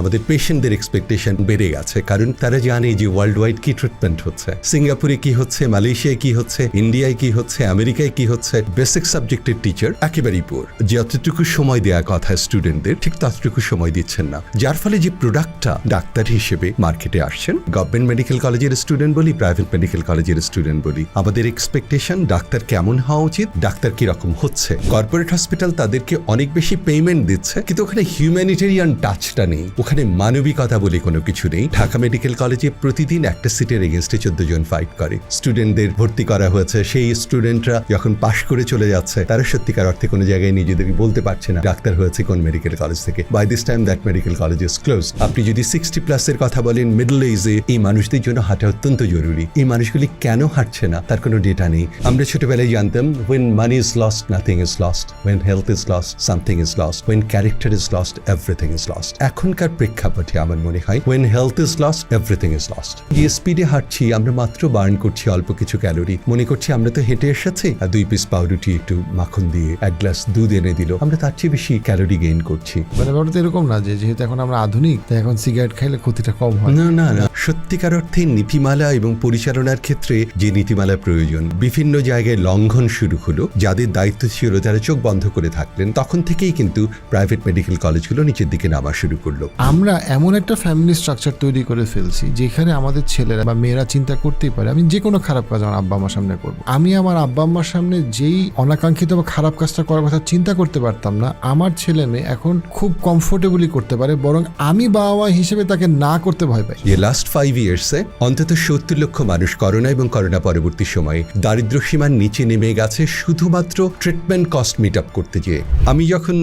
আমাদের পেশেন্টদের এক্সপেকটেশন বেড়ে গেছে, কারণ তারা জানে যে ওয়ার্ল্ড ওয়াইড কি ট্রিটমেন্ট হচ্ছে। সিঙ্গাপুরে কি হচ্ছে, মালয়েশিয়ায় কি হচ্ছে, ইন্ডিয়ায় কি হচ্ছে, আমেরিকায় কি হচ্ছে বেসিক সাবজেক্টের টিচার একেবারেই পুর যতটুকু সময় দেওয়া কথা স্টুডেন্টদের ঠিক ততটুকু সময় দিচ্ছেন না। যার ফলে যে প্রোডাক্টটা ডাক্তার হিসেবে মার্কেটে আসছেন গভর্নমেন্ট মেডিকেল কলেজের স্টুডেন্ট বলি প্রাইভেট মেডিকেল কলেজের স্টুডেন্ট বলি, আমাদের এক্সপেকটেশন ডাক্তার কেমন হওয়া উচিত, ডাক্তার কীরকম হচ্ছে। কর্পোরেট হসপিটাল তাদেরকে অনেক বেশি পেমেন্ট দিচ্ছে, কিন্তু ওখানে হিউম্যানিটেরিয়ান টাচটা নেই। ওখানে মানবিকতা বলে কোনো কিছু নেই। ঢাকা মেডিকেল কলেজে প্রতিদিন একটা সিটের এগেনস্টে চোদ্দ জন ফাইট করে। স্টুডেন্টদের ভর্তি করা হয়েছে। সেই স্টুডেন্টরা যখন পাশ করে চলে যাচ্ছে, তারা সত্যিকার অর্থে কোনো জায়গায় নিজেদেরকে বলতে পারছে না। ডাক্তার হয়েছে কোন মেডিকেল কলেজ থেকে? By this time that medical college is close আপনি যদি সিক্সটি প্লাসের কথা বলেন মিডল এজে এই মানুষদের জন্য হাঁটা অত্যন্ত জরুরি। এই মানুষগুলি কেন হাঁটছে না? তার কোনো ডেটা নেই। আমরা ছোটবেলায় জানতাম when money is lost nothing is lost when health is lost something is lost when character is lost everything is lost এখনকার প্রেক্ষাপটে আমার মনে হয় when health is lost everything is lost যে স্পিডে হাঁটছি আমরা মাত্র বার্ন করছি অল্প কিছু ক্যালোরি। মনে করছি আমরা তো হেঁটে এসেছি। আর দুই পিস পাউরুটি একটু মাখন দিয়ে এক গ্লাস দুধ এনে দিল। আমরা তার চেয়ে বেশি ক্যালোরি গেইন করছি। মানে ব্যাপারটা এরকম না যে যেহেতু এখন আমরা আধুনিক তাই এখন সিগারেট খাইলে ক্ষতিটা কম হয়। না না না। সত্যিকার অর্থে নীতিমালা এবং পরিচালনার ক্ষেত্রে যে নীতিমালা প্রয়োজন বিভিন্ন জায়গায় লঙ্ঘন শুরু হলো। যাদের দায়িত্ব ছিল যারা চোখ বন্ধ করে থাকলেন। তখন থেকেই কিন্তু প্রাইভেট মেডিকেল কলেজগুলো নিচের দিকে নামা শুরু করল। আমরা এমন একটা ফ্যামিলি স্ট্রাকচার তৈরি করে ফেলছি, যেখানে আমাদের ছেলেরা বা মেয়েরা চিন্তা করতেই পারে, আমি যে কোনো খারাপ কাজ আমার আব্বা আমার সামনে করব। আমি আমার আব্বা আম্মার সামনে যেই অনাকাঙ্ক্ষিত বা খারাপ কাজটা করার কথা চিন্তা করতে পারতাম না, আমার ছেলে মেয়ে এখন খুব কমফোর্টেবলি করতে পারে, বরং আমি বাবা মা হিসেবে তাকে না করতে ভয় পাই। যে লাস্ট ফাইভ ইয়ার্সে অন্তত সত্তর লক্ষ মানুষ করোনা এবং করোনা পরবর্তী সময়ে দারিদ্র সীমার নিচে নেমে গেছে, শুধুমাত্র ট্রিটমেন্ট কস্ট মিট আপ করতে গিয়ে আমি যখন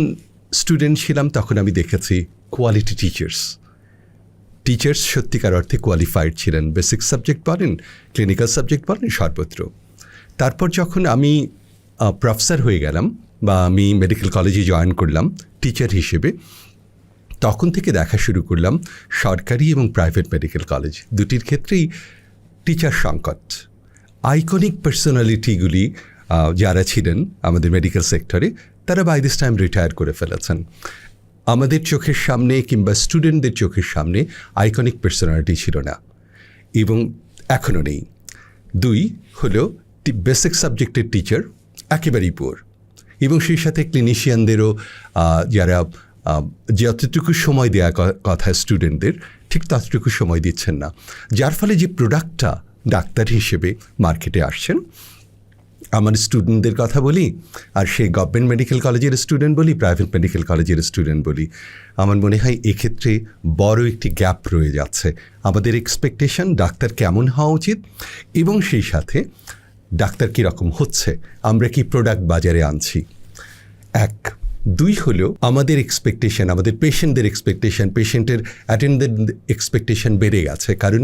স্টুডেন্ট ছিলাম, তখন আমি দেখেছি কোয়ালিটি টিচার্স টিচার্স সত্যিকার অর্থে কোয়ালিফাইড ছিলেন। বেসিক সাবজেক্ট বলেন ক্লিনিক্যাল সাবজেক্ট বলেন সর্বত্র। তারপর যখন আমি প্রফেসর হয়ে গেলাম বা আমি মেডিকেল কলেজে জয়েন করলাম টিচার হিসেবে, তখন থেকে দেখা শুরু করলাম সরকারি এবং প্রাইভেট মেডিকেল কলেজ দুটির ক্ষেত্রেই টিচার সংকট। আইকনিক পার্সোনালিটিগুলি যারা ছিলেন আমাদের মেডিকেল সেক্টরে তারা বাই দিস টাইম রিটায়ার করে ফেলেছেন। আমাদের চোখের সামনে কিংবা স্টুডেন্টদের চোখের সামনে আইকনিক পার্সোনালিটি ছিল না। এবং এখনও নেই। দুই হলো বেসিক সাবজেক্টের টিচার একেবারেই পুয়ার এবং সেই সাথে ক্লিনিশিয়ানদেরও যারা যতটুকু সময় দেওয়া কথা স্টুডেন্টদের ঠিক ততটুকু সময় দিচ্ছেন না। যার ফলে যে প্রোডাক্টটা ডাক্তার হিসেবে মার্কেটে আসছেন আমার স্টুডেন্টদের কথা বলি, আর সেই গভর্নমেন্ট মেডিকেল কলেজের স্টুডেন্ট বলি প্রাইভেট মেডিকেল কলেজের স্টুডেন্ট বলি, আমার মনে হয় এক্ষেত্রে বড় একটি গ্যাপ রয়ে যাচ্ছে। আমাদের এক্সপেকটেশন ডাক্তার কেমন হওয়া উচিত এবং সেই সাথে ডাক্তার কীরকম হচ্ছে, আমরা কি প্রোডাক্ট বাজারে আনছি। এক। দুই হলো, আমাদের এক্সপেকটেশন আমাদের পেশেন্টদের এক্সপেকটেশন পেশেন্টের অ্যাটেন্ডেন্ট এক্সপেকটেশন বেড়ে গেছে, কারণ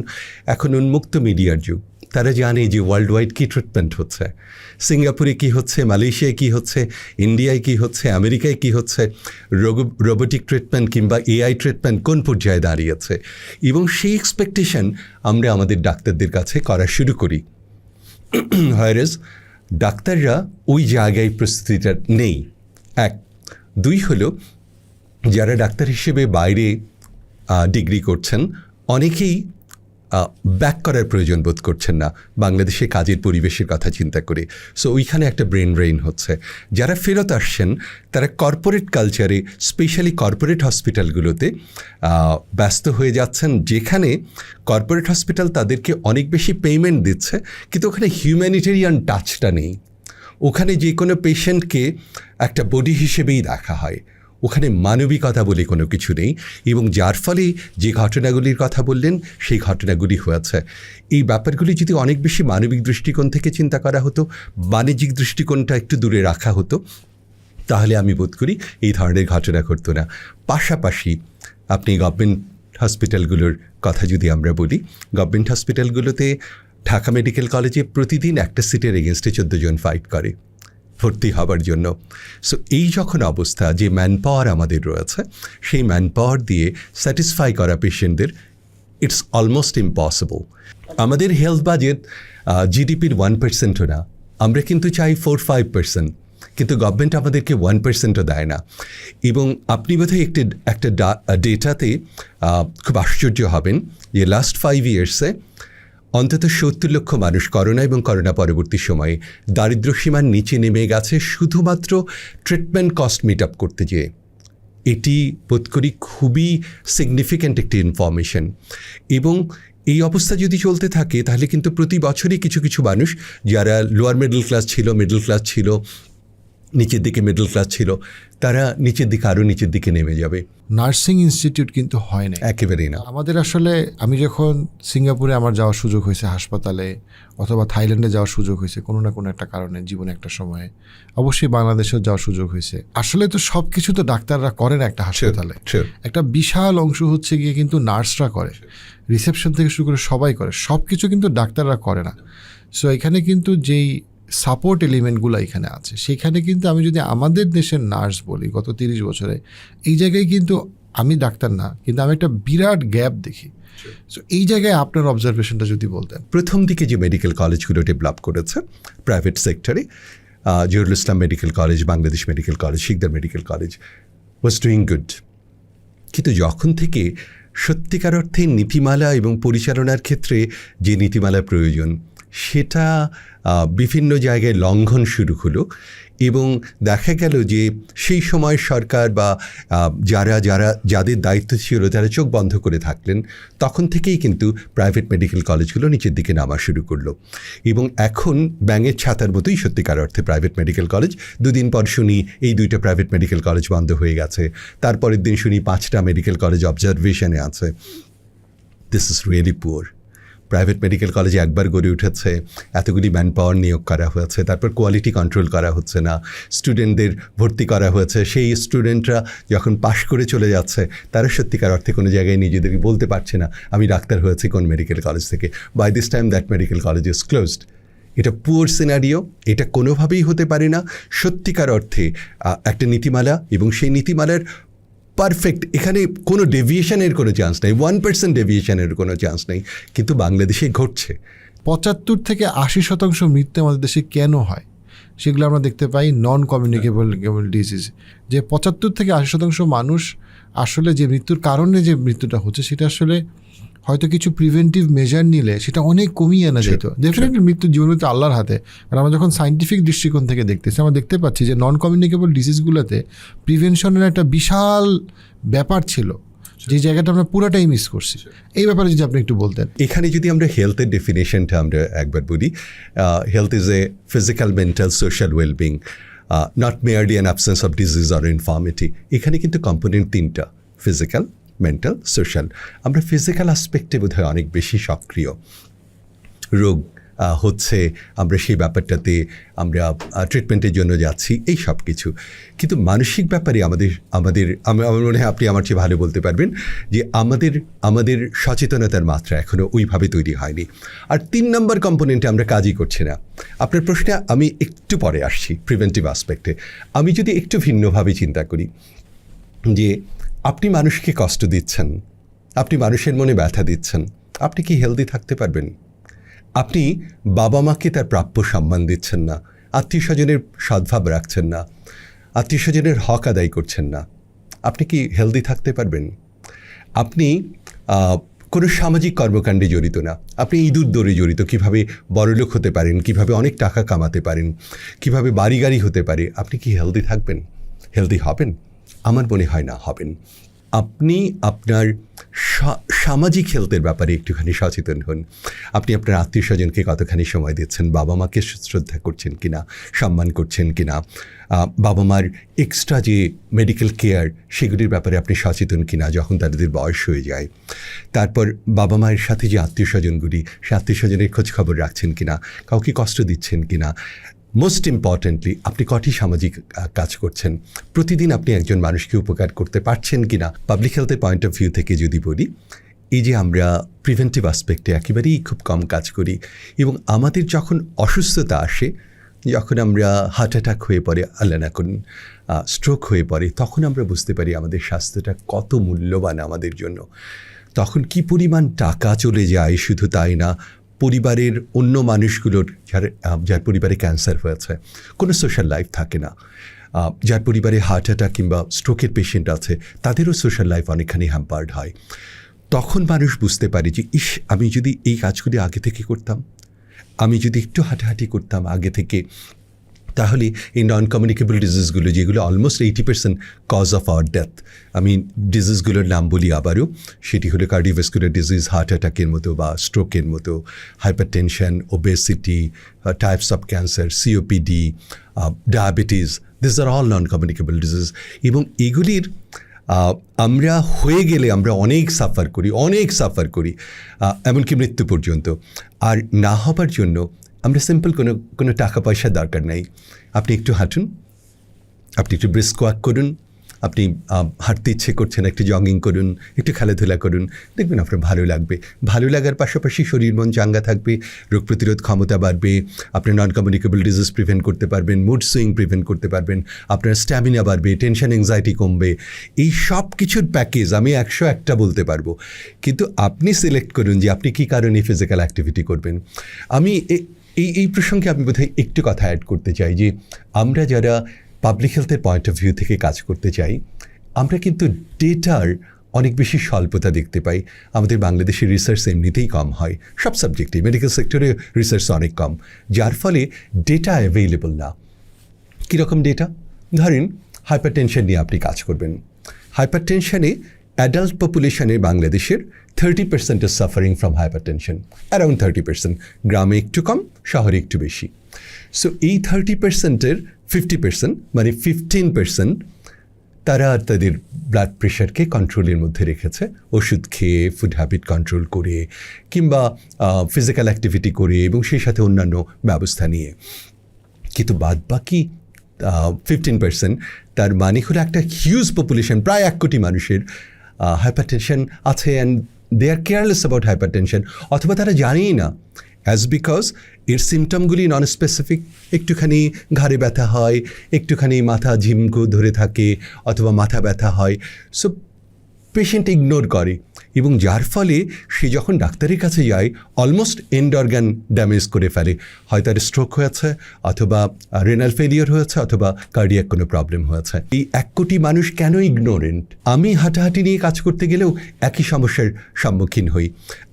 এখন উন্মুক্ত মিডিয়ার যুগ। তারা জানে যে ওয়ার্ল্ড ওয়াইড কী ট্রিটমেন্ট হচ্ছে? সিঙ্গাপুরে কি হচ্ছে? মালয়েশিয়ায় কি হচ্ছে? ইন্ডিয়ায় কি হচ্ছে? আমেরিকায় কি হচ্ছে? রোবোটিক ট্রিটমেন্ট কিংবা এআই ট্রিটমেন্ট কোন পর্যায়ে দাঁড়িয়েছে? এবং সেই এক্সপেকটেশন আমরা আমাদের ডাক্তারদের কাছে করা শুরু করি। হায়ারেজ ডাক্তাররা ওই জায়গায় প্রস্তুতিটা নেই। এক। দুই হলো, যারা ডাক্তার হিসেবে বাইরে ডিগ্রি করছেন, অনেকেই ব্যাক করার প্রয়োজন বোধ করছেন না। বাংলাদেশে কাজের পরিবেশের কথা চিন্তা করে। সো ওইখানে একটা ব্রেন ড্রেইন হচ্ছে। যারা ফেরত আসছেন, তারা কর্পোরেট কালচারে স্পেশালি কর্পোরেট হসপিটালগুলোতে ব্যস্ত হয়ে যাচ্ছেন, যেখানে কর্পোরেট হসপিটাল তাদেরকে অনেক বেশি পেমেন্ট দিচ্ছে, কিন্তু ওখানে হিউম্যানিটেরিয়ান টাচটা নেই। ওখানে যে কোনো পেশেন্টকে একটা বডি হিসেবেই দেখা হয়। ওখানে মানবিকতা বলে কোনো কিছু নেই এবং যার ফলে যে ঘটনাগুলির কথা বললেন, সেই ঘটনাগুলি হয়েছে। এই ব্যাপারগুলি যদি অনেক বেশি মানবিক দৃষ্টিকোণ থেকে চিন্তা করা হতো, বাণিজ্যিক দৃষ্টিকোণটা একটু দূরে রাখা হতো, তাহলে আমি বোধ করি এই ধরনের ঘটনা ঘটতো না। পাশাপাশি আপনি গভর্নমেন্ট হসপিটালগুলোর কথা যদি আমরা বলি, গভর্নমেন্ট হসপিটালগুলোতে ঢাকা মেডিকেল কলেজে প্রতিদিন একটা সিটের এগেনস্টে চোদ্দ জন ফাইট করে। ভর্তি হবার জন্য। সো এই যখন অবস্থা যে ম্যান পাওয়ার আমাদের রয়েছে, সেই ম্যান পাওয়ার দিয়ে স্যাটিসফাই করা পেশেন্টদের ইটস অলমোস্ট ইম্পসিবল আমাদের হেলথ বাজেট জিডিপির ওয়ান পার্সেন্টও না। আমরা কিন্তু চাই ফোর ফাইভ পার্সেন্ট কিন্তু গভর্নমেন্ট আমাদেরকে ওয়ান পার্সেন্টও দেয় না। এবং আপনি বোধহয় একটি, একটা ডেটাতে খুব আশ্চর্য হবেন যে লাস্ট ফাইভ ইয়ার্সে অন্তত সত্তর লক্ষ মানুষ করোনা এবং করোনা পরবর্তী সময়ে দারিদ্র্য সীমার নিচে নেমে গেছে শুধুমাত্র ট্রিটমেন্ট কস্ট মিট আপ করতে যেয়ে এটি বোধ করি খুবই সিগনিফিক্যান্ট একটি ইনফরমেশন এবং এই অবস্থা যদি চলতে থাকে, তাহলে কিন্তু প্রতি বছরই কিছু কিছু মানুষ, যারা লোয়ার মিডল ক্লাস ছিল মিডল ক্লাস ছিল নিচের দিকে মিডল ক্লাস ছিল তারা নিচের দিকে আরও নিচের দিকে নেমে যাবে। নার্সিং ইনস্টিটিউট কিন্তু হয় না একেবারেই না। আমাদের আসলে আমি যখন সিঙ্গাপুরে আমার যাওয়ার সুযোগ হয়েছে হাসপাতালে অথবা থাইল্যান্ডে যাওয়ার সুযোগ হয়েছে কোনো না কোনো একটা কারণে জীবনে একটা সময়ে অবশ্যই বাংলাদেশেও যাওয়ার সুযোগ হয়েছে। আসলে তো সব কিছু তো ডাক্তাররা করে না একটা হাসপাতালে। একটা বিশাল অংশ হচ্ছে গিয়ে কিন্তু নার্সরা করে। রিসেপশন থেকে শুরু করে সবাই করে। সব কিছু কিন্তু ডাক্তাররা করে না। সো এখানে কিন্তু যেই সাপোর্ট এলিমেন্টগুলো এখানে আছে। সেখানে কিন্তু আমি যদি আমাদের দেশের নার্স বলি, গত তিরিশ বছরে, এই জায়গায় কিন্তু আমি ডাক্তার না, কিন্তু আমি একটা বিরাট গ্যাপ দেখি। সো এই জায়গায় আপনার অবজারভেশনটা যদি বলতেন। প্রথম দিকে যে মেডিকেল কলেজগুলো ডেভেলপ করেছে প্রাইভেট সেক্টরে Jahurul Islam medical college Bangladesh medical college Sikder medical college was doing good কিন্তু যখন থেকে সত্যিকার অর্থে নীতিমালা এবং পরিচালনার ক্ষেত্রে যে নীতিমালা প্রয়োজন সেটা বিভিন্ন জায়গায় লঙ্ঘন শুরু হলো এবং দেখা গেল যে সেই সময় সরকার বা যারা যারা, যাদের দায়িত্ব ছিল তারা চোখ বন্ধ করে থাকলেন। তখন থেকেই কিন্তু প্রাইভেট মেডিকেল কলেজগুলো নিচের দিকে নামা শুরু করল এবং এখন ব্যাঙের ছাতার মতোই সত্যিকার অর্থে প্রাইভেট মেডিকেল কলেজ দুদিন পর শুনি এই দুইটা প্রাইভেট মেডিকেল কলেজ বন্ধ হয়ে গেছে। তারপরের দিন শুনি পাঁচটা মেডিকেল কলেজ অবজারভেশনে আছে। This is really poor private medical কলেজে একবার গড়ে উঠেছে, এতগুলি ম্যান পাওয়ার নিয়োগ করা হয়েছে, তারপর কোয়ালিটি কন্ট্রোল করা হচ্ছে না স্টুডেন্টদের ভর্তি করা হয়েছে, সেই স্টুডেন্টরা যখন পাশ করে চলে যাচ্ছে, তারা সত্যিকার অর্থে কোনো জায়গায় নিজেদেরকে বলতে পারছে না, আমি ডাক্তার হয়েছি কোন মেডিকেল কলেজ থেকে by this time that medical college is closed এটা পুয়ার সিনারিও এটা কোনোভাবেই হতে পারে না, সত্যিকার অর্থে একটা নীতিমালা এবং সেই নীতিমালার পারফেক্ট এখানে কোনো ডেভিয়েশনের কোনো চান্স নেই ওয়ান পার্সেন্ট ডেভিয়েশনের কোনো চান্স নেই, কিন্তু বাংলাদেশে ঘটছে। পঁচাত্তর থেকে আশি শতাংশ মৃত্যু আমাদের দেশে কেন হয়? সেগুলো আমরা দেখতে পাই নন কমিউনিকেবল ডিজিজ যে পঁচাত্তর থেকে আশি শতাংশ মানুষ আসলে যে মৃত্যুর কারণে যে মৃত্যুটা হচ্ছে, সেটা আসলে হয়তো কিছু প্রিভেন্টিভ মেজার নিলে সেটা অনেক কমিয়ে আনা যেত। ডেফিনেটলি মৃত্যু জীবন মৃত্যু আল্লাহর হাতে। কারণ আমরা যখন সাইন্টিফিক দৃষ্টিকোণ থেকে দেখতেছি আমরা দেখতে পাচ্ছি যে নন কমিউনিকেবল ডিজিজগুলোতে প্রিভেনশনের একটা বিশাল ব্যাপার ছিল। যে জায়গাটা আমরা পুরোটাই মিস করছি। এই ব্যাপারে যদি আপনি একটু বলতেন। এখানে যদি আমরা হেলথের ডেফিনেশনটা আমরা একবার বলি health is a physical mental social wellbeing not merely an absence of disease or infirmity এখানে কিন্তু কম্পোনেন্ট তিনটা ফিজিক্যাল মেন্টাল সোশ্যাল আমরা ফিজিক্যাল আসপেক্টে বোধহয় অনেক বেশি সক্রিয়। রোগ হচ্ছে আমরা সেই ব্যাপারটাতে আমরা ট্রিটমেন্টের জন্য যাচ্ছি, এই সব কিছু। কিন্তু মানসিক ব্যাপারে আমাদের আমাদের, আমার মনে হয় আপনি আমার চেয়ে ভালো বলতে পারবেন যে আমাদের আমাদের সচেতনতার মাত্রা এখনও ওইভাবে তৈরি হয়নি। আর তিন নম্বর কম্পোনেন্টে আমরা কাজই করছি না। আপনার প্রশ্নে আমি একটু পরে আসছি প্রিভেন্টিভ আসপেক্টে আমি যদি একটু ভিন্নভাবে চিন্তা করি যে আপনি মানুষকে কষ্ট দিচ্ছেন। আপনি মানুষের মনে ব্যথা দিচ্ছেন। আপনি কি হেলদি থাকতে পারবেন? আপনি বাবা মাকে তার প্রাপ্য সম্মান দিচ্ছেন না। আত্মীয় স্বজনের সদ্ভাব রাখছেন না। আত্মীয় স্বজনের হক আদায় করছেন না। আপনি কি হেলদি থাকতে পারবেন? আপনি কোনো সামাজিক কর্মকাণ্ডে জড়িত না। আপনি ইঁদুর দৌড়ে জড়িত। কীভাবে বড়লোক হতে পারেন? কীভাবে অনেক টাকা কামাতে পারেন? কীভাবে বাড়ি গাড়ি হতে পারে? আপনি কি হেলদি থাকবেন? হেলদি হবেন? আমার মনে হয় না, হবেন। আপনি আপনার সামাজিক হেলথের ব্যাপারে একটুখানি সচেতন হন। আপনি আপনার আত্মীয় স্বজনকে কতখানি সময় দিচ্ছেন? বাবা মাকে শ্রদ্ধা করছেন কিনা? সম্মান করছেন কিনা? বাবা মার এক্সট্রা যে মেডিকেল কেয়ার সেগুলির ব্যাপারে আপনি সচেতন কিনা যখন তাদের বয়স হয়ে যায়? তারপর বাবা মায়ের সাথে যে আত্মীয় স্বজনগুলি সে আত্মীয় স্বজনের খোঁজ খবর রাখছেন কিনা? কাউকে কষ্ট দিচ্ছেন কিনা? মোস্ট ইম্পর্টেন্টলি আপনি কটি সামাজিক কাজ করছেন? প্রতিদিন আপনি একজন মানুষকে উপকার করতে পারছেন কি না পাবলিক হেলথের পয়েন্ট অফ ভিউ থেকে যদি বলি, এই যে আমরা প্রিভেন্টিভ আসপেক্টে একেবারেই খুব কম কাজ করি এবং আমাদের যখন অসুস্থতা আসে, যখন আমরা হার্ট অ্যাটাক হয়ে পড়ে, আল্লাহ না করুন স্ট্রোক হয়ে পড়ে, তখন আমরা বুঝতে পারি আমাদের স্বাস্থ্যটা কত মূল্যবান আমাদের জন্য। তখন কি পরিমাণ টাকা চলে যায় শুধু তাই না? পরিবারের অন্য মানুষগুলোর যার যার পরিবারে ক্যান্সার হয়েছে, কোনো সোশ্যাল লাইফ থাকে না। যার পরিবারে হার্ট অ্যাটাক কিংবা স্ট্রোকের পেশেন্ট আছে, তাদেরও সোশ্যাল লাইফ অনেকখানি হ্যাম্পার্ড হয়। তখন মানুষ বুঝতে পারে যে, ইস, আমি যদি এই কাজগুলি আগে থেকে করতাম, আমি যদি একটু হাঁটাহাঁটি করতাম, আগে থেকে তাহলে এই নন কমিউনিকেবল ডিজিজগুলো যেগুলো almost eighty percent cause of our death আমি ডিজিজগুলোর নাম বলি আবারও, সেটি হলো কার্ডিওভেস্কুলার ডিজিজ হার্ট অ্যাটাকের মতো বা স্ট্রোকের মতো hyper tension obesity types of cancer COPD diabetes this are all non communicable disease এবং এগুলির আমরা হয়ে গেলে আমরা অনেক সাফার করি, অনেক সাফার করি এমনকি মৃত্যু পর্যন্ত। আর না হবার জন্য আমরা সিম্পল কোনো কোনো টাকা পয়সা দরকার নাই আপনি একটু হাঁটুন আপনি একটু ব্রিস্ক ওয়াক করুন আপনি হাঁটতে ইচ্ছে করছেন একটু জগিং করুন একটু খেলাধুলা করুন দেখবেন আপনার ভালো লাগবে ভালো লাগার পাশাপাশি শরীর মন চাঙ্গা থাকবে রোগ প্রতিরোধ ক্ষমতা বাড়বে আপনি নন কমিউনিকেবল ডিজিজ প্রিভেন্ট করতে পারবেন মুড সুইং প্রিভেন্ট করতে পারবেন আপনার স্ট্যামিনা বাড়বে টেনশন এংজাইটি কমবে এই সব কিছুর প্যাকেজ আমি একশো একটা বলতে পারব কিন্তু আপনি সিলেক্ট করুন যে আপনি কী কারণে ফিজিক্যাল অ্যাক্টিভিটি করবেন আমি এই এই প্রসঙ্গে আমি বোধহয় একটু কথা অ্যাড করতে চাই যে আমরা যারা পাবলিক হেলথের পয়েন্ট অফ ভিউ থেকে কাজ করতে চাই, আমরা কিন্তু ডেটার অনেক বেশি স্বল্পতা দেখতে পাই। আমাদের বাংলাদেশের রিসার্চ এমনিতেই কম হয়, সব সাবজেক্টে মেডিকেল সেক্টরে রিসার্চ অনেক কম, যার ফলে ডেটা অ্যাভেলেবল না। কীরকম ডেটা ধরেন হাইপার টেনশন নিয়ে আপনি কাজ করবেন। হাইপার টেনশনে অ্যাডাল্ট পপুলেশনে বাংলাদেশের thirty percent is suffering from hyper tension around thirty percent গ্রামে একটু কম, শহরে একটু বেশি। সো এই থার্টি পার্সেন্টের ফিফটি পার্সেন্ট মানে ফিফটিন পার্সেন্ট তারা তাদের ব্লাড প্রেশারকে কন্ট্রোলের মধ্যে রেখেছে। ওষুধ খেয়ে ফুড হ্যাবিট কন্ট্রোল করে, কিংবা ফিজিক্যাল অ্যাক্টিভিটি করে এবং সেই সাথে অন্যান্য ব্যবস্থা নিয়ে। কিন্তু বাদ বাকি ফিফটিন পার্সেন্ট তার মানে হলো একটা হিউজ পপুলেশন প্রায় এক কোটি মানুষের হাইপার টেনশন আছে and they are careless about hypertension অথবা তারা জানেই না। অ্যাজ বিকজ এর সিমটমগুলি নন স্পেসিফিক একটুখানি ঘাড়ে ব্যথা হয়, একটুখানি মাথা ঝিমকু ধরে থাকে, অথবা মাথা ব্যথা হয়। সো পেশেন্ট ইগনোর করে। এবং যার ফলে সে যখন ডাক্তারের কাছে যায় অলমোস্ট এন্ড অর্গান ড্যামেজ করে ফেলে। হয় তার স্ট্রোক হয়েছে, অথবা রেনাল ফেলিওর হয়েছে, অথবা কার্ডিয়াক কোনো প্রবলেম হয়েছে। এই এক কোটি মানুষ কেন ইগনোরেন্ট আমি হাঁটাহাঁটি নিয়ে কাজ করতে গেলেও একই সমস্যার সম্মুখীন হই।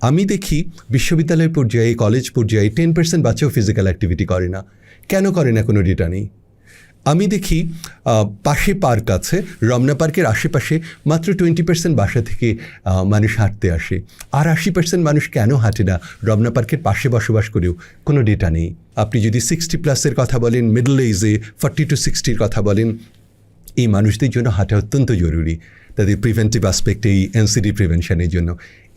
আমি দেখি বিশ্ববিদ্যালয় পর্যায়ে কলেজ পর্যায়ে টেন পার্সেন্ট বাচ্চাও ফিজিক্যাল অ্যাক্টিভিটি করে না। কেন করে না কোনো ডেটা নেই? আমি দেখি পাশে পার্ক আছে, রমনা পার্কের আশেপাশে মাত্র টোয়েন্টি পার্সেন্ট বাসা থেকে মানুষ হাঁটতে আসে। আর আশি পার্সেন্ট মানুষ কেন হাঁটে না? রমনা পার্কের পাশে বসবাস করেও কোনো ডেটা নেই। আপনি যদি সিক্সটি প্লাসের কথা বলেন মিডল এজে ফর্টি টু সিক্সটির কথা বলেন, এই মানুষদের জন্য হাঁটা অত্যন্ত জরুরি। তাদের প্রিভেন্টিভ অ্যাসপেক্টে এই এনসিডি প্রিভেনশনের জন্য।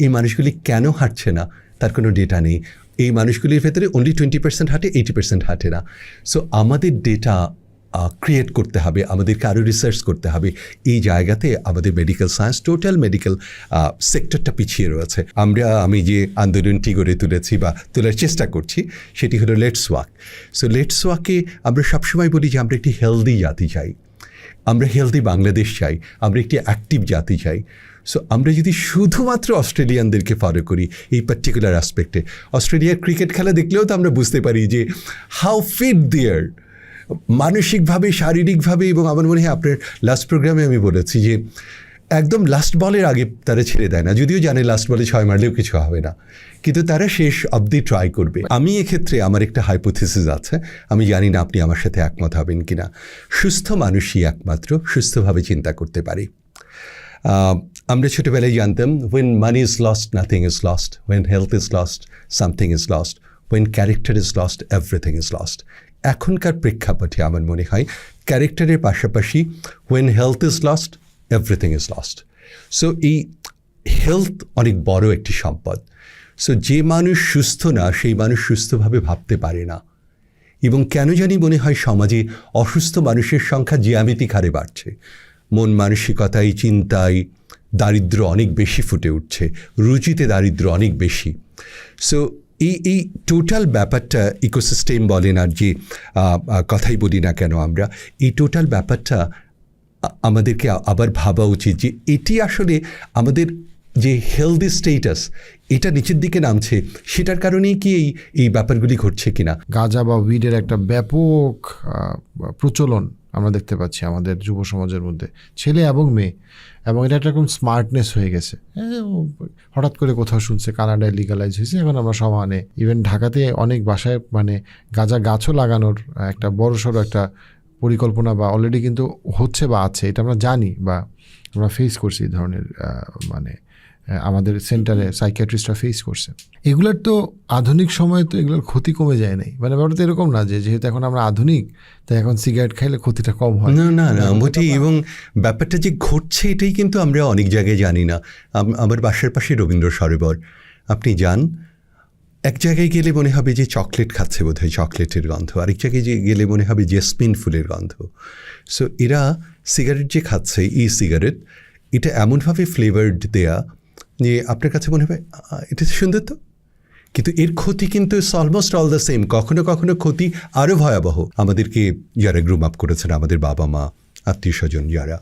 এই মানুষগুলি কেন হাঁটছে না? তার কোনো ডেটা নেই। এই মানুষগুলির ভেতরে অনলি টোয়েন্টি পার্সেন্ট হাঁটে এইটি পার্সেন্ট হাঁটে না। সো আমাদের ডেটা ক্রিয়েট করতে হবে, আমাদেরকে আরও রিসার্চ করতে হবে। এই জায়গাতে আমাদের মেডিকেল সায়েন্স টোটাল মেডিকেল সেক্টরটা পিছিয়ে রয়েছে। আমরা, আমি যে আন্দোলনটি গড়ে তুলেছি বা তোলার চেষ্টা করছি, সেটি হলো লেটস ওয়াক সো লেটস ওয়াকে আমরা সবসময় বলি যে আমরা একটি হেলদি জাতি চাই। আমরা হেলদি বাংলাদেশ চাই, আমরা একটি অ্যাক্টিভ জাতি চাই। সো আমরা যদি শুধুমাত্র অস্ট্রেলিয়ানদেরকে ফলো করি এই পার্টিকুলার অ্যাসপেক্টে অস্ট্রেলিয়ার ক্রিকেট খেলা দেখলেও তো আমরা বুঝতে পারি যে হাউ ফিট দেয়ার মানসিকভাবে, শারীরিকভাবে এবং আমার মনে হয় আপনার লাস্ট প্রোগ্রামে আমি বলেছি যে একদম লাস্ট বলের আগে তারা ছেড়ে দেয় না। যদিও জানে লাস্ট বলে ছয় মারলেও কিছু হবে না। কিন্তু তারা শেষ অবধি ট্রাই করবে। আমি এক্ষেত্রে আমার একটা হাইপোথিসিস আছে। আমি জানি না আপনি আমার সাথে একমত হবেন কিনা। সুস্থ মানুষই একমাত্র, সুস্থভাবে চিন্তা করতে পারে। আমরা ছোটোবেলায় জানতাম when money is lost nothing is lost when health is lost something is lost when character is lost everything is lost এখনকার প্রেক্ষাপটে আমার মনে হয় ক্যারেক্টারের পাশাপাশি when health is lost everything is lost so এই হেলথ অনেক বড় একটি সম্পদ. সো যে মানুষ সুস্থ না, সেই মানুষ সুস্থভাবে ভাবতে পারে না। এবং কেন জানি মনে হয় সমাজে অসুস্থ মানুষের সংখ্যা জ্যামিতিক হারে বাড়ছে। মন মানসিকতায়, চিন্তায় দারিদ্র অনেক বেশি ফুটে উঠছে। রুচিতে দারিদ্র অনেক বেশি। সো এই এই টোটাল ব্যাপারটা ইকোসিস্টেম বলেন আর যে কথাই বলি না কেন আমরা, এই টোটাল ব্যাপারটা আমাদেরকে আবার ভাবা উচিত যে এটি আসলে আমাদের যে হেলদি স্টেটাস এটা নিচের দিকে নামছে সেটার কারণেই কি এই এই ব্যাপারগুলি ঘটছে কিনা? গাঁজা বা উইডের একটা ব্যাপক প্রচলন আমরা দেখতে পাচ্ছি আমাদের যুব সমাজের মধ্যে ছেলে এবং মেয়ে এবং এটা একটা রকম স্মার্টনেস হয়ে গেছে। এ, হঠাৎ করে কোথাও শুনছে কানাডায় লিগালাইজ হয়েছে এখন আমরা সমানে ইভেন ঢাকাতে অনেক বাসায় মানে গাঁজা গাছও লাগানোর একটা বড় সড়ো একটা পরিকল্পনা বা অলরেডি কিন্তু হচ্ছে বা আছে এটা আমরা জানি বা আমরা ফেস করছি এই ধরনের মানে আমাদের সেন্টারে সাইকিয়াট্রিস্টরা ফেস করছে। এগুলোর তো আধুনিক সময়ে তো এগুলোর ক্ষতি কমে যায় নাই। মানে ব্যাপারটা তো এরকম না যে যেহেতু এখন আমরা আধুনিক তাই এখন সিগারেট খাইলে ক্ষতিটা কম হয়। না না না মোটেই এবং ব্যাপারটা যে ঘটছে এটাই কিন্তু আমরা অনেক জায়গায় জানি না। আমার বাসার পাশে রবীন্দ্র সরোবর। আপনি যান এক জায়গায় গেলে মনে হবে যে চকলেট খাচ্ছে বোধ হয় চকলেটের গন্ধ। আরেক জায়গায় যে গেলে মনে হবে জেসমিন ফুলের গন্ধ। সো এরা সিগারেট যে খাচ্ছে ই সিগারেট এটা এমনভাবে ফ্লেভার্ড দেয়া যে আপনার কাছে মনে হবে "আ, এটা সুন্দর তো? কিন্তু এর ক্ষতি কিন্তু অলমোস্ট অল দ্য সেম কখনো কখনো ক্ষতি আরও ভয়াবহ। আমাদেরকে যারা গ্রুম আপ করেছেন আমাদের বাবা মা আত্মীয় স্বজন যারা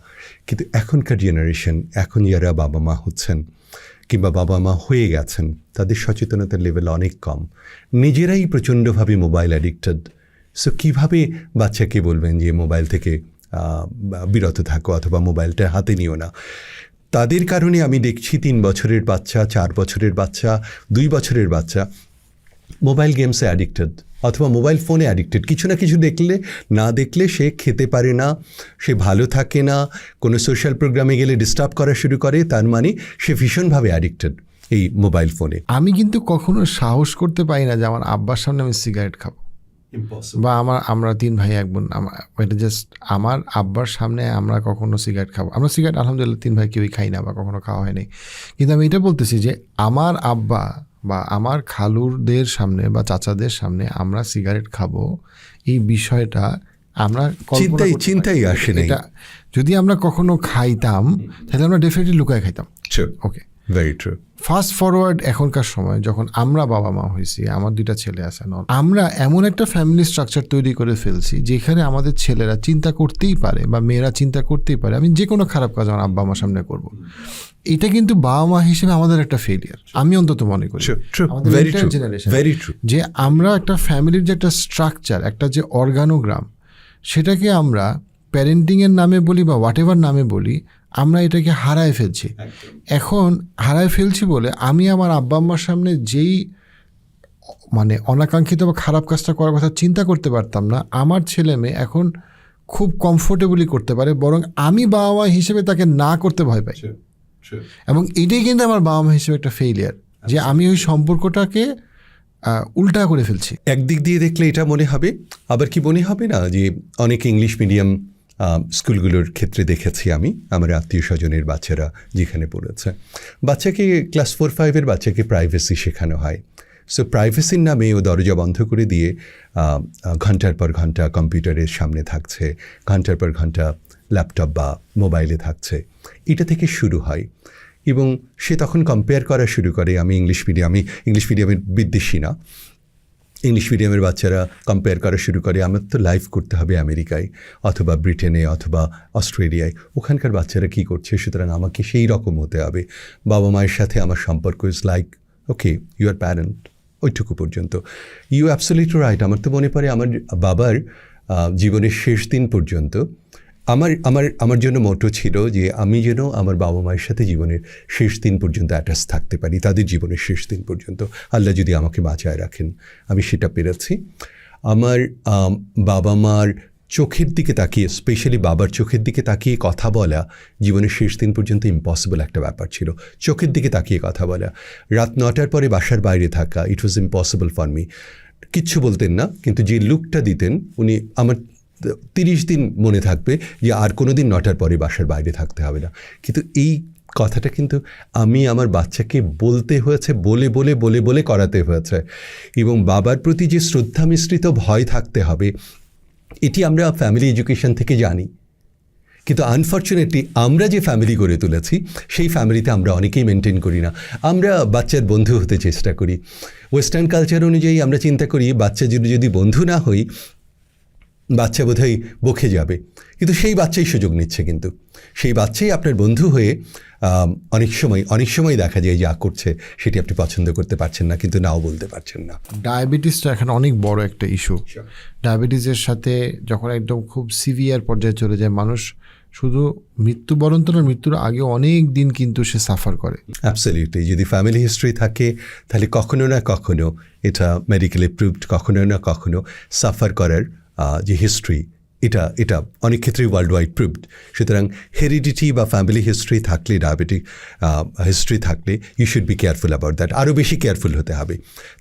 কিন্তু এখনকার জেনারেশন এখন যারা বাবা মা হচ্ছেন কিংবা বাবা মা হয়ে গেছেন তাদের সচেতনতার লেভেল অনেক কম। নিজেরাই প্রচণ্ডভাবে মোবাইল অ্যাডিক্টেড সো কীভাবে বাচ্চাকে বলবেন যে মোবাইল থেকে বিরত থাকো অথবা মোবাইলটা হাতে নিও না? তাদের কারণে আমি দেখছি তিন বছরের বাচ্চা, চার বছরের বাচ্চা, দুই বছরের বাচ্চা। মোবাইল গেমসে অ্যাডিক্টেড অথবা মোবাইল ফোনে অ্যাডিক্টেড কিছু না কিছু দেখলে, না দেখলে সে খেতে পারে না, সে ভালো থাকে না, কোনো সোশ্যাল প্রোগ্রামে গেলে ডিস্টার্ব করা শুরু করে, তার মানে সে ভীষণভাবে অ্যাডিক্টেড এই মোবাইল ফোনে। আমি কিন্তু কখনো সাহস করতে পারি না যে আমার আব্বার সামনে আমি সিগারেট খাব। বা আমার আমরা তিন ভাই এক বোন আমার এটা জাস্ট আমার আব্বার সামনে আমরা কখনো সিগারেট খাব। আমরা সিগারেট আলহামদুলিল্লাহ তিন ভাই কেউই খাই না বা কখনো খাওয়া হয়নি। কিন্তু আমি এটা বলতেছি যে আমার আব্বা বা আমার খালুরদের সামনে বা চাচাদের সামনে আমরা সিগারেট খাব এই বিষয়টা আমরা চিন্তাই- চিন্তাই। আসে। এটা যদি আমরা কখনো খাইতাম তাহলে আমরা ডেফিনেটলি লুকায় খাইতাম। ওকে ফাস্ট ফরওয়ার্ড এখনকার সময় যখন আমরা বাবা মা হয়েছি আমার দুইটা ছেলে আছে আমরা এমন একটা ফ্যামিলি স্ট্রাকচার তৈরি করে ফেলছি যেখানে আমাদের ছেলেরা চিন্তা করতেই পারে বা মেয়েরা চিন্তা করতেই পারে আমি যে কোনো খারাপ কাজ আমার আব্বা আমার সামনে করব। এটা কিন্তু বাবা মা হিসেবে আমাদের একটা ফেলিয়ার আমি অন্তত মনে করি. যে আমরা একটা ফ্যামিলির যে একটা স্ট্রাকচার একটা যে অর্গানোগ্রাম সেটাকে আমরা প্যারেন্টিংয়ের নামে বলি বা হোয়াট এভার নামে বলি আমরা এটাকে হারায় ফেলছি। এখন হারায় ফেলছি বলে আমি আমার আব্বা আম্মার সামনে যেই মানে অনাকাঙ্ক্ষিত বা খারাপ কাজটা করার কথা চিন্তা করতে পারতাম না আমার ছেলে মেয়ে এখন খুব কমফোর্টেবলি করতে পারে বরং আমি বাবা মা হিসেবে তাকে না করতে ভয় পাই। এবং এটাই কিন্তু আমার বাবা মা হিসেবে একটা ফেইলিয়ার যে আমি ওই সম্পর্কটাকে উল্টা করে ফেলছি। একদিক দিয়ে দেখলে এটা মনে হবে আবার কি মনে হবে না যে অনেক ইংলিশ মিডিয়াম স্কুলগুলোর ক্ষেত্রে দেখেছি আমি, আমার আত্মীয় স্বজনের বাচ্চারা যেখানে পড়েছে। বাচ্চাকে ক্লাস ফোর ফাইভের বাচ্চাকে প্রাইভেসি শেখানো হয়। সো প্রাইভেসির নামে ও দরজা বন্ধ করে দিয়ে ঘণ্টার পর ঘণ্টা কম্পিউটারের সামনে থাকছে, ঘণ্টার পর ঘণ্টা ল্যাপটপ বা মোবাইলে থাকছে। এটা থেকে শুরু হয়। এবং সে তখন কম্পেয়ার করা শুরু করে, আমি ইংলিশ মিডিয়াম ইংলিশ মিডিয়ামের বিদ্বেষী না। ইংলিশ মিডিয়ামের বাচ্চারা কম্পেয়ার করা শুরু করে, আমার তো লাইফ করতে হবে আমেরিকায় অথবা ব্রিটেনে অথবা অস্ট্রেলিয়ায়। ওখানকার বাচ্চারা কি করছে? সুতরাং আমাকে সেই রকম হতে হবে। বাবা মায়ের সাথে আমার সম্পর্ক is like okay you are parent ওইটুকু পর্যন্ত। ইউ অ্যাবসোলিট রাইট আমার তো মনে পড়ে, আমার বাবার জীবনের শেষ দিন পর্যন্ত আমার আমার আমার জন্য মোটো ছিল যে আমি যেন আমার বাবা মায়ের সাথে জীবনের শেষ দিন পর্যন্ত অ্যাটাচ থাকতে পারি, তাদের জীবনের শেষ দিন পর্যন্ত। আল্লাহ যদি আমাকে বাঁচায় রাখেন, আমি সেটা পেরেছি। আমার বাবা মার চোখের দিকে তাকিয়ে স্পেশালি বাবার চোখের দিকে তাকিয়ে কথা বলা জীবনের শেষ দিন পর্যন্ত ইম্পসিবল একটা ব্যাপার ছিল। চোখের দিকে তাকিয়ে কথা বলা। রাত নটার পরে বাসার বাইরে থাকা it was impossible for me কিচ্ছু বলতেন না, কিন্তু যে লুকটা দিতেন, উনি আমার তিরিশ দিন মনে থাকবে যে আর কোনো দিন নটার পরে বাসার বাইরে থাকতে হবে না। কিন্তু এই কথাটা কিন্তু আমি আমার বাচ্চাকে বলতে হয়েছে, বলে বলে বলে বলে করাতে হয়েছে। এবং বাবার প্রতি যে শ্রদ্ধা মিশ্রিত ভয় থাকতে হবে, এটি আমরা ফ্যামিলি এডুকেশন থেকে জানি। কিন্তু আনফর্চুনেটলি আমরা যে ফ্যামিলি গড়ে তুলেছি, সেই ফ্যামিলিতে আমরা অনেকেই মেনটেন করি না। আমরা বাচ্চার বন্ধু হতে চেষ্টা করি। ওয়েস্টার্ন কালচার অনুযায়ী আমরা চিন্তা করি, বাচ্চা যদি যদি বন্ধু না হই বাচ্চা বোধহয় বকে যাবে। কিন্তু সেই বাচ্চাই সুযোগ নিচ্ছে কিন্তু। সেই বাচ্চাই আপনার বন্ধু হয়ে অনেক সময় অনেক সময় দেখা যায় যা করছে সেটি আপনি পছন্দ করতে পারছেন না কিন্তু নাও বলতে পারছেন না। ডায়াবেটিসটা এখন অনেক বড় একটা ইস্যু ডায়াবেটিসের সাথে যখন একদম খুব সিভিয়ার পর্যায়ে চলে যায় মানুষ শুধু মৃত্যুবরণ তো না মৃত্যুর আগে অনেক দিন কিন্তু সে সাফার করে। অ্যাবসলিউটলি যদি ফ্যামিলি হিস্ট্রি থাকে তাহলে কখনো না কখনো এটা মেডিকেলি প্রুভড কখনো না কখনো সাফার করার যে হিস্ট্রি এটা এটা অনেক ক্ষেত্রেই ওয়ার্ল্ড ওয়াইড প্রুভড সুতরাং হেরিডিটি বা ফ্যামিলি হিস্ট্রি থাকলে ডায়াবেটিক হিস্ট্রি থাকলে you should be careful about that আরও বেশি কেয়ারফুল হতে হবে।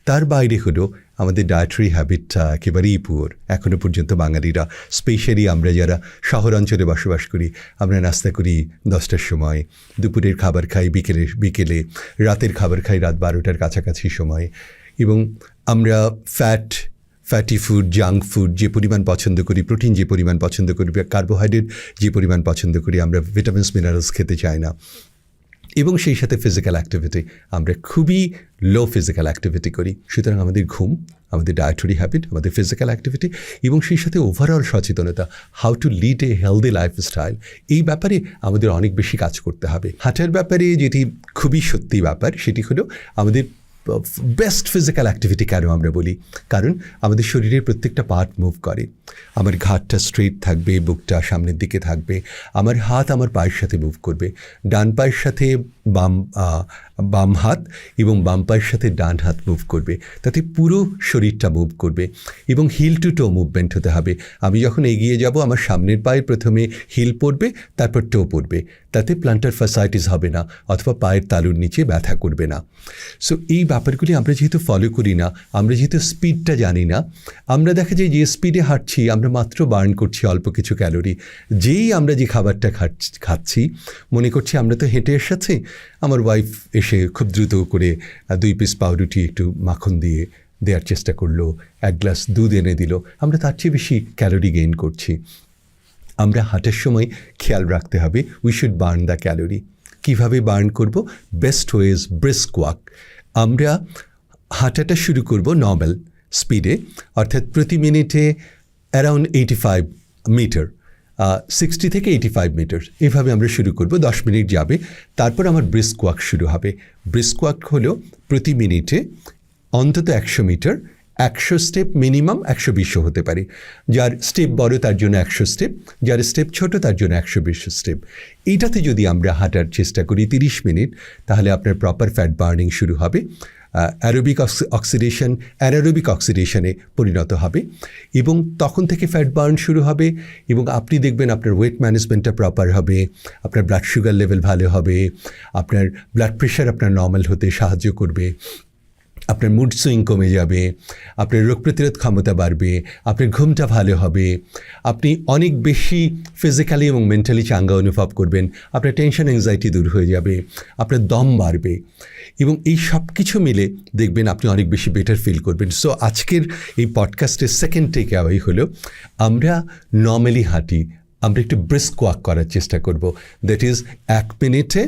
তার বাইরে হলো আমাদের ডায়েটারি হ্যাবিটটা একেবারেই পুয়ার এখনও পর্যন্ত বাঙালিরা স্পেশালি আমরা যারা শহরাঞ্চলে বসবাস করি, আমরা নাস্তা করি দশটার সময়, দুপুরের খাবার খাই বিকেলে বিকেলে, রাতের খাবার খাই রাত বারোটার কাছাকাছি সময় এবং আমরা fat fatty food junk food যে পরিমাণ পছন্দ করি প্রোটিন যে পরিমাণ পছন্দ করি কার্বোহাইড্রেট যে পরিমাণ পছন্দ করি, আমরা ভিটামিনস মিনারেলস খেতে চাই না। এবং সেই সাথে ফিজিক্যাল অ্যাক্টিভিটি আমরা খুবই লো ফিজিক্যাল অ্যাক্টিভিটি করি। সুতরাং আমাদের ঘুম, আমাদের ডায়েটরি হ্যাবিট আমাদের ফিজিক্যাল অ্যাক্টিভিটি এবং সেই সাথে ওভারঅল সচেতনতা how to lead a healthy lifestyle এই ব্যাপারে আমাদের অনেক বেশি কাজ করতে হবে। হাঁটার ব্যাপারে যেটি খুবই সত্যি ব্যাপার, সেটি হলো আমাদের বেস্ট ফিজিক্যাল অ্যাক্টিভিটি কেন আমরা বলি। কারণ আমাদের শরীরের প্রত্যেকটা পার্ট মুভ করে। আমার ঘাটটা স্ট্রেট থাকবে, বুকটা সামনের দিকে থাকবে, আমার হাত আমার পায়ের সাথে মুভ করবে। ডান পায়ের সাথে বাম বাম হাত এবং বাম পায়ের সাথে ডান হাত মুভ করবে। তাতে পুরো শরীরটা মুভ করবে এবং হিল টু টো মুভমেন্ট হতে হবে। আমি যখন এগিয়ে যাব, আমার সামনের পায়ে প্রথমে হিল পড়বে, তারপর টো পড়বে। তাতে প্লান্টার ফাসাইটিস হবে না অথবা পায়ের তালুর নিচে ব্যথা করবে না। সো এই ব্যাপারগুলি আমরা যেহেতু ফলো করি না, আমরা যেহেতু স্পিডটা জানি না, আমরা দেখা যায় যে স্পিডে হাঁটছি, আমরা মাত্র বার্ন করছি অল্প কিছু ক্যালোরি। যেই আমরা যে খাবারটা খাচ্ছি, মনে করছি আমরা তো হেঁটে এসেছি, আমার ওয়াইফ এসে খুব দ্রুত করে দুই পিস পাউরুটি একটু মাখন দিয়ে দেওয়ার চেষ্টা করল, এক গ্লাস দুধ এনে দিল, আমরা তার চেয়ে বেশি ক্যালোরি গেইন করছি। আমরা হাঁটার সময় খেয়াল রাখতে হবে we should burn the calorie কীভাবে বার্ন করব? বেস্ট ওয়েজ ব্রিস্ক ওয়াক আমরা হাঁটাটা শুরু করব নর্মাল স্পিডে অর্থাৎ প্রতি মিনিটে around eighty five metre sixty থেকে এইটি ফাইভ মিটার এভাবে আমরা শুরু করব, দশ মিনিট যাবে, তারপর আমার ব্রিস্ক ওয়াক শুরু হবে। ব্রিস্ক ওয়াক হলো প্রতি মিনিটে অন্তত একশো মিটার একশো স্টেপ মিনিমাম একশো বিশও হতে পারে। যার স্টেপ বড় তার জন্য একশো স্টেপ যার স্টেপ ছোট তার জন্য একশো বিশ স্টেপ এইটাতে যদি আমরা হাঁটার চেষ্টা করি তিরিশ মিনিট, তাহলে আপনার প্রপার ফ্যাট বার্নিং শুরু হবে। অ্যারোবিক অক্সিডেশন অ্যানারোবিক অক্সিডেশনে পরিণত হবে। এবং তখন থেকে ফ্যাট বার্ন শুরু হবে। এবং আপনি দেখবেন আপনার ওয়েট ম্যানেজমেন্টটা প্রপার হবে, আপনার ব্লাড সুগার লেভেল ভালো হবে, আপনার ব্লাড প্রেশার আপনার নর্মাল হতে সাহায্য করবে। আপনার মুড সুইং কমে যাবে, আপনার রোগ প্রতিরোধ ক্ষমতা বাড়বে, আপনার ঘুমটা ভালো হবে, আপনি অনেক বেশি ফিজিক্যালি এবং মেন্টালি চাঙ্গা অনুভব করবেন, আপনার টেনশন অ্যাংজাইটি দূর হয়ে যাবে, আপনার দম বাড়বে এবং এই সব কিছু মিলে দেখবেন আপনি অনেক বেশি বেটার ফিল করবেন। সো আজকের এই পডকাস্টের সেকেন্ড টেক অ্যাওয়াই হলো, আমরা নর্মালি হাঁটি, আমরা একটু ব্রিস্ক ওয়াক করার চেষ্টা করব। দ্যাট ইজ এক মিনিটে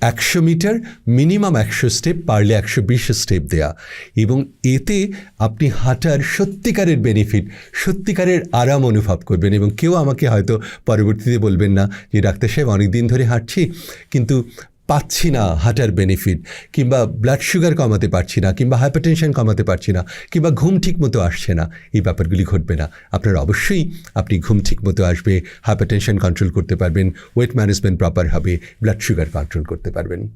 একশো মিটার, মিনিমাম একশো স্টেপ, পারলে একশো বিশ স্টেপ দেয়া। এবং এতে আপনি হাঁটার সত্যিকারের বেনিফিট সত্যিকারের আরাম অনুভব করবেন। এবং কেউ আমাকে হয়তো পরবর্তীতে বলবেন না যে, ডাক্তার সাহেব অনেক দিন ধরে হাঁটছি। কিন্তু পাচ্ছি না হার্টের বেনিফিট কিংবা ব্লাড সুগার কমাতে পারছি না, কিংবা হাইপারটেনশন কমাতে পারছি না, কিংবা ঘুম ঠিক মতো আসছে না, এই ব্যাপারগুলি ঘটবে না। আপনার অবশ্যই আপনি ঘুম ঠিক মতো আসবে হাইপারটেনশন কন্ট্রোল করতে পারবেন ওয়েট ম্যানেজমেন্ট প্রপার হবে ব্লাড সুগার কন্ট্রোল করতে পারবেন।